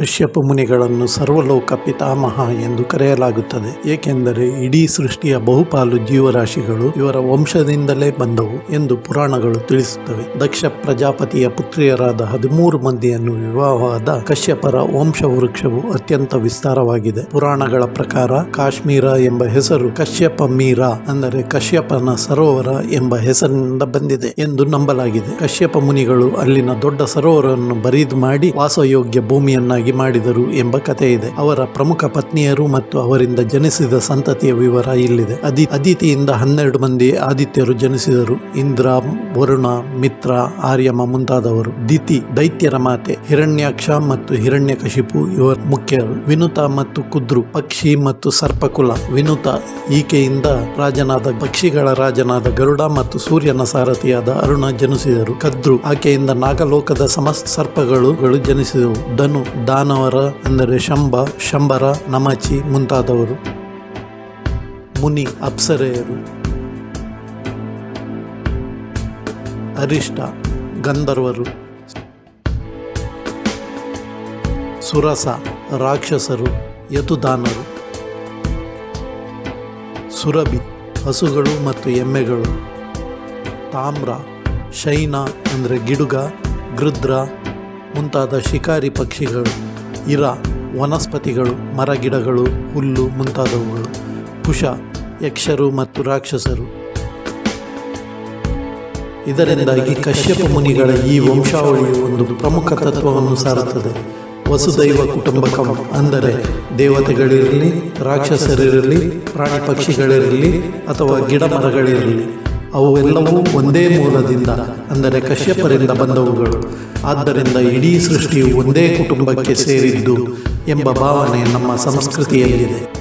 ಕಶ್ಯಪ ಮುನಿಗಳನ್ನು ಸರ್ವಲೋಕ ಪಿತಾಮಹ ಎಂದು ಕರೆಯಲಾಗುತ್ತದೆ. ಏಕೆಂದರೆ ಇಡೀ ಸೃಷ್ಟಿಯ ಬಹುಪಾಲು ಜೀವರಾಶಿಗಳು ಇವರ ವಂಶದಿಂದಲೇ ಬಂದವು ಎಂದು ಪುರಾಣಗಳು ತಿಳಿಸುತ್ತವೆ. ದಕ್ಷ ಪ್ರಜಾಪತಿಯ ಪುತ್ರಿಯರಾದ ಹದಿಮೂರು ಮಂದಿಯನ್ನು ವಿವಾಹವಾದ ಕಶ್ಯಪರ ವಂಶವೃಕ್ಷವು ಅತ್ಯಂತ ವಿಸ್ತಾರವಾಗಿದೆ. ಪುರಾಣಗಳ ಪ್ರಕಾರ ಕಾಶ್ಮೀರ ಎಂಬ ಹೆಸರು ಕಶ್ಯಪ ಮೀರ ಅಂದರೆ ಕಶ್ಯಪನ ಸರೋವರ ಎಂಬ ಹೆಸರಿನಿಂದ ಬಂದಿದೆ ಎಂದು ನಂಬಲಾಗಿದೆ. ಕಶ್ಯಪ ಮುನಿಗಳು ಅಲ್ಲಿನ ದೊಡ್ಡ ಸರೋವರವನ್ನು ಬರೀದ್ ಮಾಡಿ ವಾಸಯೋಗ್ಯ ಭೂಮಿಯನ್ನಾಗಿ ಮಾಡಿದರು ಎಂಬ ಕಥೆ ಇದೆ ಅವರ ಪ್ರಮುಖ ಪತ್ನಿಯರು ಮತ್ತು ಅವರಿಂದ ಜನಿಸಿದ ಸಂತತಿಯ ವಿವರ ಇಲ್ಲಿದೆ. ಅದಿ, ಅದಿತಿಯಿಂದ ಹನ್ನೆರಡು ಮಂದಿ ಆದಿತ್ಯರು ಜನಿಸಿದರು. ಇಂದ್ರ, ವರುಣ, ಮಿತ್ರ, ಆರ್ಯಮ ಮುಂತಾದವರು. ದಿತಿ, ದೈತ್ಯರ ಮಾತೆ, ಹಿರಣ್ಯಾಕ್ಷ ಮತ್ತು ಹಿರಣ್ಯಕಶಿಪು ಇವರ ಮುಖ್ಯರು. ವಿನುತ ಮತ್ತು ಕುದ್ರು, ಪಕ್ಷಿ ಮತ್ತು ಸರ್ಪಕುಲ. ವಿನುತ ಈಕೆಯಿಂದ ರಾಜನಾದ, ಪಕ್ಷಿಗಳ ರಾಜನಾದ ಗರುಡ ಮತ್ತು ಸೂರ್ಯನ ಸಾರಥಿಯಾದ ಅರುಣ ಜನಿಸಿದರು. ಕದ್ರು, ಆಕೆಯಿಂದ ನಾಗಲೋಕದ ಸಮಸ್ತ ಸರ್ಪಗಳು ಗಳು ಜನಿಸಿದವು. ಧನು ದಾನವರ ಅಂದರೆ ಶಂಭ ಶಂಬರ ನಮಚಿ ಮುಂತಾದವರು. ಮುನಿ ಅಪ್ಸರೆಯರು. ಅರಿಷ್ಟ, ಗಂಧರ್ವರು. ಸುರಸ, ರಾಕ್ಷಸರು ಯತುದಾನರು ಸುರಭಿ, ಹಸುಗಳು ಮತ್ತು ಎಮ್ಮೆಗಳು. ತಾಮ್ರ, ಶೈನ, ಅಂದರೆ ಗಿಡುಗ, ಗೃದ್ರ ಮುಂತಾದ ಶಿಕಾರಿ ಪಕ್ಷಿಗಳು, ಇರ, ವನಸ್ಪತಿಗಳು, ಮರಗಿಡಗಳು, ಹುಲ್ಲು ಮುಂತಾದವುಗಳು, ಕುಶ, ಯಕ್ಷರು ಮತ್ತು ರಾಕ್ಷಸರು. ಇದರಿಂದಾಗಿ ಕಶ್ಯಪ ಮುನಿಗಳ ಈ ವಂಶಾವಳಿಯು ಒಂದು ಪ್ರಮುಖ ತತ್ವವನ್ನು ಸಾರುತ್ತದೆ. ವಸುದೈವ ಕುಟುಂಬಕಂ ಅಂದರೆ ದೇವತೆಗಳಿರಲಿ, ರಾಕ್ಷಸರಿರಲಿ, ಪ್ರಾಣಿ ಪಕ್ಷಿಗಳಿರಲಿ ಅಥವಾ ಗಿಡ ಮರಗಳಿರಲಿ ಅವೆಲ್ಲವೂ ಒಂದೇ ಮೂಲದಿಂದ, ಅಂದರೆ ಕಶ್ಯಪರಿಂದ ಬಂದವುಗಳು. ಆದ್ದರಿಂದ ಇಡೀ ಸೃಷ್ಟಿಯು ಒಂದೇ ಕುಟುಂಬಕ್ಕೆ ಸೇರಿದ್ದು ಎಂಬ ಭಾವನೆ ನಮ್ಮ ಸಂಸ್ಕೃತಿಯಲ್ಲಿದೆ.